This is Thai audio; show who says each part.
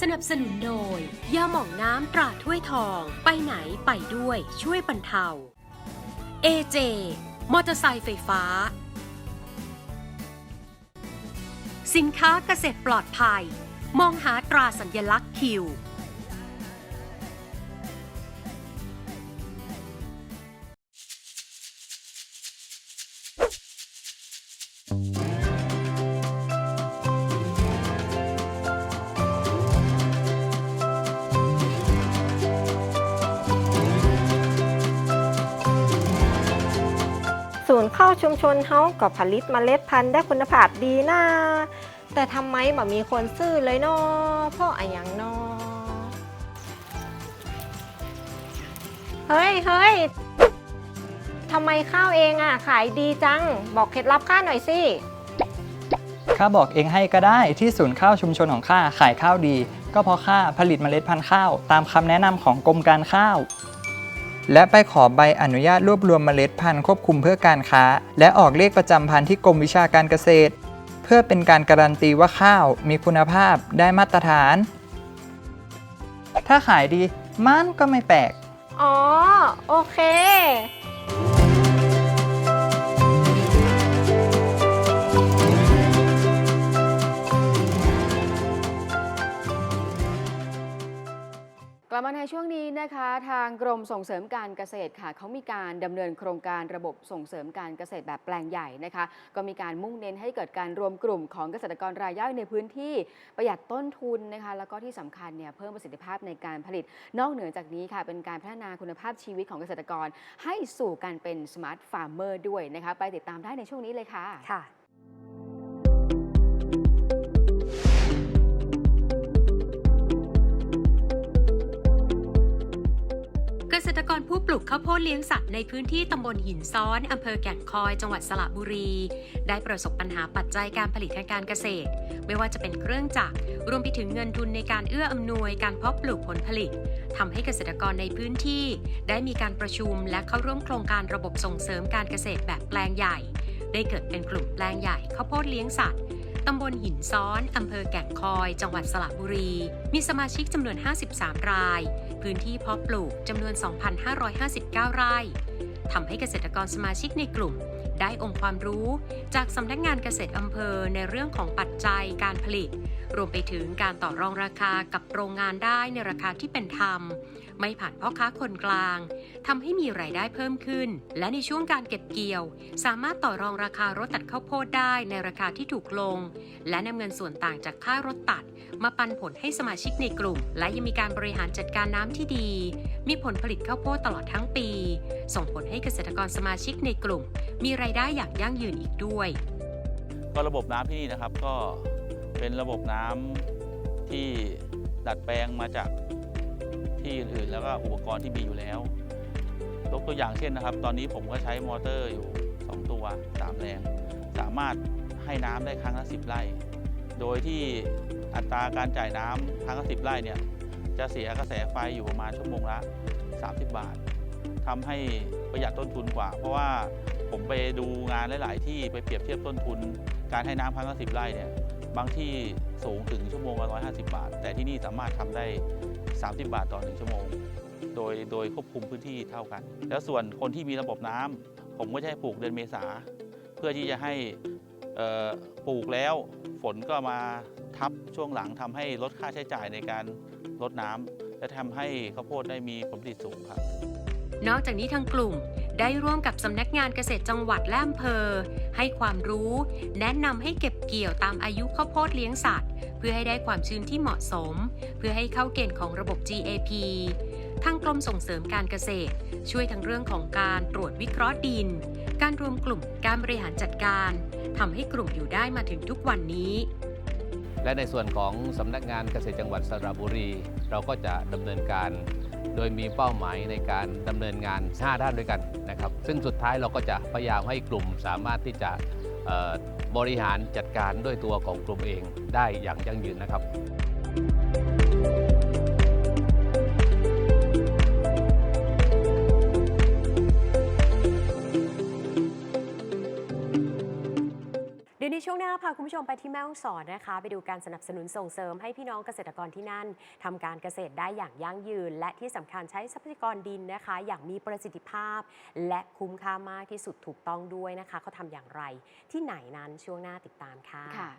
Speaker 1: สนับสนุนโดย ยาหม่องน้ำตราถ้วยทอง ไปไหนไปด้วยช่วยบรรเทา AJ มอเตอร์ไซค์ไฟฟ้า สินค้าเกษตรปลอดภัย มองหาตราสัญลักษณ์คิว
Speaker 2: ศูนย์เข้าชุมชนเฮาก็ผลิตเมล็ดพันธุ์ได้คุณภาพดีนะแต่ทำไมบ่มีคนซื้อเลยเนาะเพราะอะไรอย่างเนาะเฮ้ยเฮ้ยทำไมข้าวเองอะ ขายดีจัง บอกเคล็ดลับข้าหน่อยสิ
Speaker 3: ข้าบอกเองให้ก็ได้ที่ศูนย์ข้าวชุมชนของข้าขายข้าวดี ก็เพราะข้าผลิตเมล็ดพันธุ์ข้าว ตามคำแนะนำของกรมการข้าว และไปขอใบอนุญาตรวบรวมเมล็ดพันธุ์ควบคุมเพื่อการค้า และออกเลขประจำพันธุ์ที่กรมวิชาการเกษตร เพื่อเป็นการการันตีว่าข้าวมีคุณภาพได้มาตรฐาน ถ้าขายดีมันก็ไม่แปลก
Speaker 2: อ๋อ โอเค
Speaker 4: ลับมาในช่วงนี้นะคะ ทางกรมส่งเสริมการเกษตรค่ะเขามีการดำเนินโครงการระบบส่งเสริมการเกษตรแบบแปลงใหญ่นะคะ ก็มีการมุ่งเน้นให้เกิดการรวมกลุ่มของเกษตรกรรายย่อยในพื้นที่ประหยัดต้นทุนนะคะ แล้วก็ที่สำคัญเนี่ยเพิ่มประสิทธิภาพในการผลิต นอกเหนือจากนี้ค่ะ เป็นการพัฒนาคุณภาพชีวิตของเกษตรกร ให้สู่การเป็นสมาร์ทฟาร์มเมอร์ด้วยนะคะ ไปติดตามได้ในช่วงนี้เลยค่ะ
Speaker 2: ค่ะ
Speaker 1: ลูกข้าวโพดเลี้ยงสัตว์ในพื้นที่ตำบลหินซ้อนอำเภอแก่งคอย จังหวัดสระบุรี ได้ประสบปัญหาปัจจัยการผลิตทางการเกษตร ไม่ว่าจะเป็นเครื่องจักรรวมไปถึงเงินทุนในการเอื้ออำนวยการเพาะปลูกผลผลิตทำให้เกษตรกรในพื้นที่ ได้มีการประชุมและเข้าร่วมโครงการระบบส่งเสริมการเกษตรแบบแปลงใหญ่ ได้เกิดเป็นกลุ่มแปลงใหญ่ข้าวโพดเลี้ยงสัตว์ตำบลหินซ้อน อำเภอแก่งคอย จังหวัดสระบุรี มีสมาชิกจำนวน 53 ราย พื้นที่เพาะปลูกจำนวน 2,559 ไร่ทำให้เกษตรกรสมาชิกในกลุ่ม ได้องค์ความรู้จากสำนักงานเกษตรอำเภอในเรื่องของปัจจัยการผลิต รวมไปถึงการต่อรองราคากับโรงงานได้ในราคาที่เป็นธรรม ไม่ผ่านพ่อค้าคนกลางทำให้มีรายได้เพิ่มขึ้น และในช่วงการเก็บเกี่ยว สามารถต่อรองราคารถตัดข้าวโพดได้ในราคาที่ถูกลง และนำเงินส่วนต่างจากค่ารถตัด มาปันผลให้สมาชิกในกลุ่ม และยังมีการบริหารจัดการน้ำที่ดี มีผลผลิตข้าวโพดตลอดทั้งปี ส่งผลให้เกษตรกรสมาชิกในกลุ่ม มีรายได้อย่างยั่งยืนอีกด้วย
Speaker 5: ก็ระบบน้ำที่นี่นะครับก็ เป็นระบบน้ำที่ดัดแปลงมาจากที่อื่นๆแล้วก็อุปกรณ์ที่มีอยู่แล้วยกตัวอย่างเช่นนะครับ ตอนนี้ผมก็ใช้มอเตอร์อยู่ 2 ตัว 3 แรง สามารถให้น้ำได้ครั้งละ 10 ไร่ โดยที่อัตราการจ่ายน้ำครั้งละ 10 ไร่เนี่ย จะเสียกระแสไฟอยู่ประมาณชั่วโมงละ 30 บาททำให้ประหยัดต้นทุนกว่า เพราะว่าผมไปดูงานหลาย ๆ ที่ไปเปรียบเทียบต้นทุน การให้น้ำครั้งละ 10 ไร่เนี่ย บางที่สูงถึงชั่วโมงละ150 บาท แต่ที่นี่สามารถทำได้ 30 บาทต่อ 1 ชั่วโมง โดยโดยควบคุมพื้นที่เท่ากัน แล้วส่วนคนที่มีระบบน้ำผมก็จะให้ปลูกเดือนเมษา เพื่อที่จะให้ปลูกแล้วฝนก็มาทับช่วงหลังทำให้ลดค่าใช้จ่ายในการลดน้ำและทำให้ข้าวโพดได้มีผลผลิตสูงครับ
Speaker 1: นอกจากนี้ทางกลุ่มได้ร่วมกับสำนักงานเกษตรจังหวัดและอำเภอ ให้ความรู้ แนะนำให้เก็บเกี่ยวตามอายุข้าวโพดเลี้ยงสัตว์ เพื่อให้ได้ความชื้นที่เหมาะสม เพื่อให้เข้าเกณฑ์ของระบบ GAP ทางกรมส่งเสริมการเกษตร ช่วยทั้งเรื่องของการตรวจวิเคราะห์ดิน การรวมกลุ่มการบริหารจัดการทำให้กลุ่มอยู่ได้มาถึงทุกวันนี้
Speaker 6: และในส่วนของสำนักงานเกษตรจังหวัดสระบุรี เราก็จะดำเนินการ โดยมีเป้าหมายในการดำเนินงาน 5 ด้านด้วยกันนะครับ ซึ่งสุดท้ายเราก็จะพยายามให้กลุ่มสามารถที่จะบริหารจัดการด้วยตัวของกลุ่มเองได้อย่างยั่งยืนนะครับี้
Speaker 1: ช่วงหน้าพาคุณผู้ชมไปที่แม่ฮ่องสอนนะคะ ไปดูการสนับสนุนส่งเสริมให้พี่น้องเกษตรกรที่นั่น ทำการเกษตรได้อย่างยั่งยืน และที่สำคัญใช้ทรัพยากรดินนะคะ อย่างมีประสิทธิภาพ และคุ้มค่ามากที่สุดถูกต้องด้วยนะคะเขาทาอย่างไรที่ไหนนั้นช่วงหน้าติดตามค่ะ
Speaker 4: คะ